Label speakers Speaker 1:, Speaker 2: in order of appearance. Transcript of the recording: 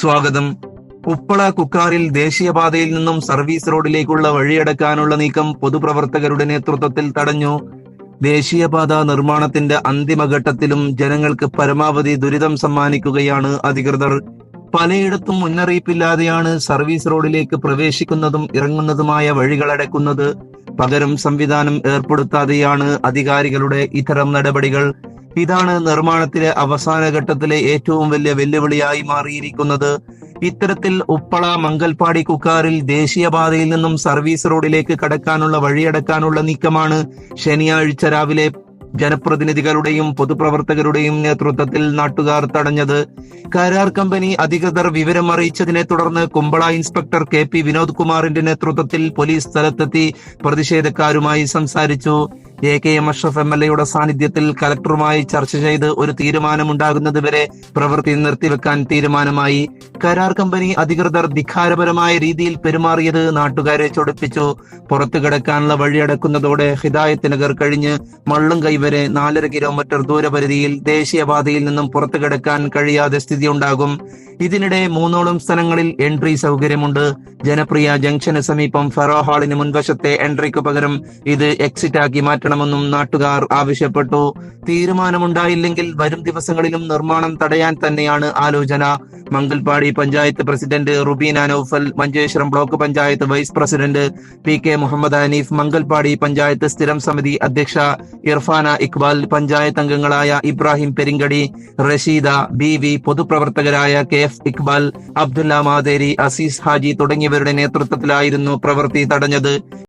Speaker 1: സ്വാഗതം. ഉപ്പള കുക്കാറിൽ ദേശീയപാതയിൽ നിന്നും സർവീസ് റോഡിലേക്കുള്ള വഴിയടക്കാനുള്ള നീക്കം പൊതുപ്രവർത്തകരുടെ നേതൃത്വത്തിൽ തടഞ്ഞു. ദേശീയപാത നിർമ്മാണത്തിന്റെ അന്തിമഘട്ടത്തിലും ജനങ്ങൾക്ക് പരമാവധി ദുരിതം സമ്മാനിക്കുകയാണ് അധികൃതർ. പലയിടത്തും മുന്നറിയിപ്പില്ലാതെയാണ് സർവീസ് റോഡിലേക്ക് പ്രവേശിക്കുന്നതും ഇറങ്ങുന്നതുമായ വഴികളടക്കുന്നത് പകരം സംവിധാനം ഏർപ്പെടുത്താതെയാണ് അധികാരികളുടെ ഇത്തരം നടപടികൾ. ഇതാണ് നിർമ്മാണത്തിലെ അവസാന ഘട്ടത്തിലെ ഏറ്റവും വലിയ വെല്ലുവിളിയായി മാറിയിരിക്കുന്നത്. ഇത്തരത്തിൽ ഉപ്പള മംഗൽപാടി കുക്കാറിൽ ദേശീയപാതയിൽ നിന്നും സർവീസ് റോഡിലേക്ക് കടക്കാനുള്ള വഴിയടക്കാനുള്ള നീക്കമാണ് ശനിയാഴ്ച രാവിലെ ജനപ്രതിനിധികളുടെയും പൊതുപ്രവർത്തകരുടെയും നേതൃത്വത്തിൽ നാട്ടുകാർ തടഞ്ഞത്. കരാർ കമ്പനി അധികൃതർ വിവരം അറിയിച്ചതിനെ തുടർന്ന് Kumbla inspector K P Vinod കുമാറിന്റെ നേതൃത്വത്തിൽ പോലീസ് സ്ഥലത്തെത്തി പ്രതിഷേധക്കാരുമായി സംസാരിച്ചു. A K M Ashraf M L എയുടെ സാന്നിധ്യത്തിൽ കലക്ടറുമായി ചർച്ച ചെയ്ത് ഒരു തീരുമാനമുണ്ടാകുന്നത് വരെ പ്രവൃത്തി നിർത്തിവെക്കാൻ തീരുമാനമായി. കരാർ കമ്പനി അധികൃതർ ധിഖാരപരമായ രീതിയിൽ പെരുമാറിയത് നാട്ടുകാരെ ചൊടിപ്പിച്ചു. പുറത്തു കിടക്കാനുള്ള വഴിയടക്കുന്നതോടെ ഹിദായത്ത് നഗർ കഴിഞ്ഞ് മള്ളുംകൈ വരെ നാലര കിലോമീറ്റർ ദൂരപരിധിയിൽ ദേശീയപാതയിൽ നിന്നും പുറത്തു കിടക്കാൻ കഴിയാതെ സ്ഥിതിയുണ്ടാകും. ഇതിനിടെ മൂന്നോളം സ്ഥലങ്ങളിൽ എൻട്രി സൗകര്യമുണ്ട്. ജനപ്രിയ ജംഗ്ഷന് സമീപം ഫെറോ ഹാളിന് മുൻവശത്തെ എൻട്രിക്ക് പകരം ഇത് എക്സിറ്റ് ആക്കി മാറ്റണമെന്നും നാട്ടുകാർ ആവശ്യപ്പെട്ടു. തീരുമാനമുണ്ടായില്ലെങ്കിൽ വരും ദിവസങ്ങളിലും നിർമ്മാണം തടയാൻ തന്നെയാണ് ആലോചന. Mangalpady panchayat president Rubeena Naufal Manjeshwaram block panchayat vice president P K Muhammad Hanif Mangalpady panchayat സ്ഥിരം സമിതി അധ്യക്ഷ ഇർഫാന ഇക്ബാൽ പഞ്ചായത്ത് അംഗങ്ങളായ ഇബ്രാഹിം പെരിങ്കടി റഷീദ ബി വി പൊതുപ്രവർത്തകരായ കെ എഫ് ഇക്ബാൽ അബ്ദുല്ല മാതേരി അസീസ് ഹാജി തുടങ്ങിയവരുടെ നേതൃത്വത്തിലായിരുന്നു പ്രവൃത്തി തടഞ്ഞത്.